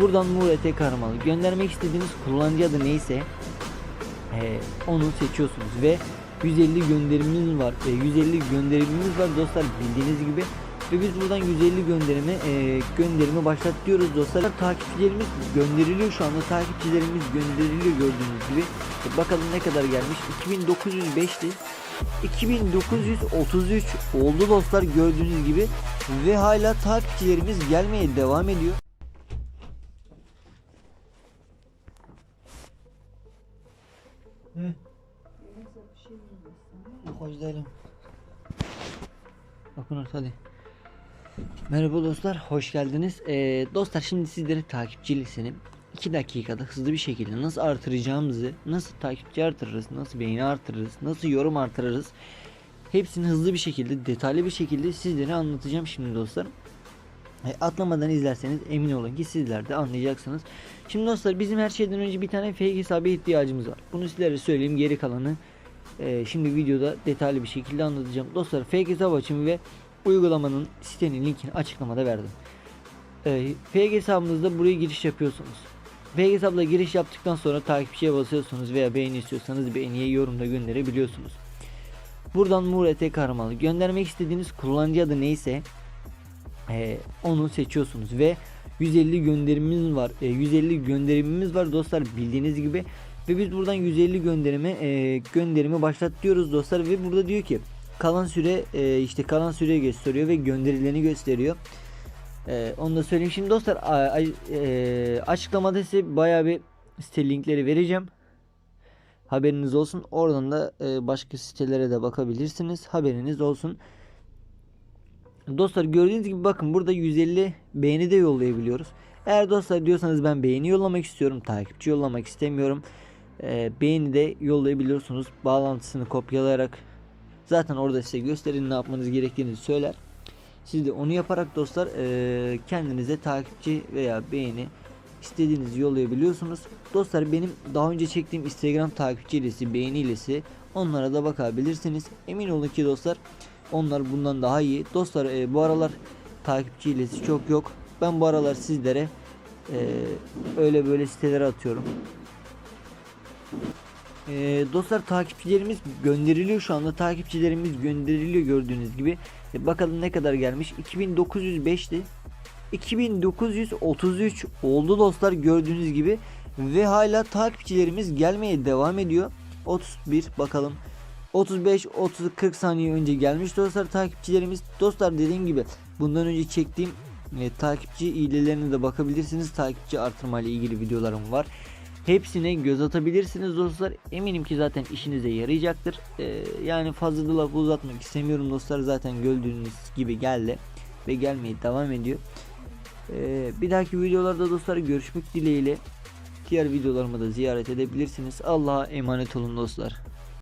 Buradan Murat'e karmalı göndermek istediğiniz kullanıcı adı neyse e, onu seçiyorsunuz ve 150 gönderimimiz var. E, 150 gönderimimiz var dostlar bildiğiniz gibi. Ve biz buradan 150 gönderimi e, gönderimi başlat diyoruz dostlar. Takipçilerimiz gönderiliyor şu anda. Takipçilerimiz gönderiliyor gördüğünüz gibi. E, bakalım ne kadar gelmiş. 2905'ti. 2933 oldu dostlar gördüğünüz gibi. Ve hala takipçilerimiz gelmeye devam ediyor. Yok hoş değilim. Bakın hadi. Merhaba dostlar, hoş geldiniz. Ee, dostlar şimdi sizlere takipçi listesini 2 dakikada hızlı bir şekilde nasıl artıracağımızı, nasıl takipçi artırırız, nasıl beğeni artırırız, nasıl yorum artırırız hepsini hızlı bir şekilde, detaylı bir şekilde sizlere anlatacağım şimdi dostlar. E, atlamadan izlerseniz emin olun ki sizler de anlayacaksınız. Şimdi dostlar bizim her şeyden önce bir tane fake hesabı ihtiyacımız var. Bunu sizlere söyleyeyim geri kalanı e, şimdi videoda detaylı bir şekilde anlatacağım. Dostlar fake hesap açın ve uygulamanın sitenin linkini açıklamada verdim. E, fake hesabınızda buraya giriş yapıyorsunuz. Fake hesapla giriş yaptıktan sonra takipçiye basıyorsunuz veya beğeni istiyorsanız beğeniye yorumda gönderebiliyorsunuz. Buradan Murat'e karmalı göndermek istediğiniz kullanıcı adı neyse e, onu seçiyorsunuz ve 150 gönderimimiz var. E, 150 gönderimimiz var dostlar bildiğiniz gibi ve biz buradan 150 gönderime e, gönderimi başlat diyoruz dostlar ve burada diyor ki kalan süre e, işte kalan süreyi gösteriyor ve gönderileni gösteriyor. E, onu da söyleyeyim şimdi dostlar a, a, e, açıklamada size bayağı bir site linkleri vereceğim. Haberiniz olsun. Oradan da e, başka sitelere de bakabilirsiniz. Haberiniz olsun. Dostlar gördüğünüz gibi bakın burada 150 beğeni de yollayabiliyoruz. Eğer dostlar diyorsanız ben beğeni yollamak istiyorum, takipçi yollamak istemiyorum. E, beğeni de yollayabiliyorsunuz. Bağlantısını kopyalayarak zaten orada size gösterin ne yapmanız gerektiğini söyler. Siz de onu yaparak dostlar e, kendinize takipçi veya beğeni istediğinizi yollayabiliyorsunuz. Dostlar benim daha önce çektiğim Instagram takipçi ilesi, beğeni ilesi onlara da bakabilirsiniz. Emin olun ki dostlar onlar bundan daha iyi. Dostlar e, bu aralar takipçi ilesi çok yok. Ben bu aralar sizlere e, öyle böyle sitelere atıyorum. E, dostlar takipçilerimiz gönderiliyor şu anda. Takipçilerimiz gönderiliyor gördüğünüz gibi. E, bakalım ne kadar gelmiş. 2905'ti. 2933 oldu dostlar gördüğünüz gibi. Ve hala takipçilerimiz gelmeye devam ediyor. 31 bakalım. 35 30 40 saniye önce gelmiş dostlar takipçilerimiz. Dostlar dediğim gibi bundan önce çektiğim e, takipçi iyilelerine de bakabilirsiniz. Takipçi artırma ile ilgili videolarım var. Hepsine göz atabilirsiniz dostlar. Eminim ki zaten işinize yarayacaktır. E, yani fazla da lafı uzatmak istemiyorum dostlar. Zaten gördüğünüz gibi geldi ve gelmeye devam ediyor. E, bir dahaki videolarda dostlar görüşmek dileğiyle. Diğer videolarımı da ziyaret edebilirsiniz. Allah'a emanet olun dostlar.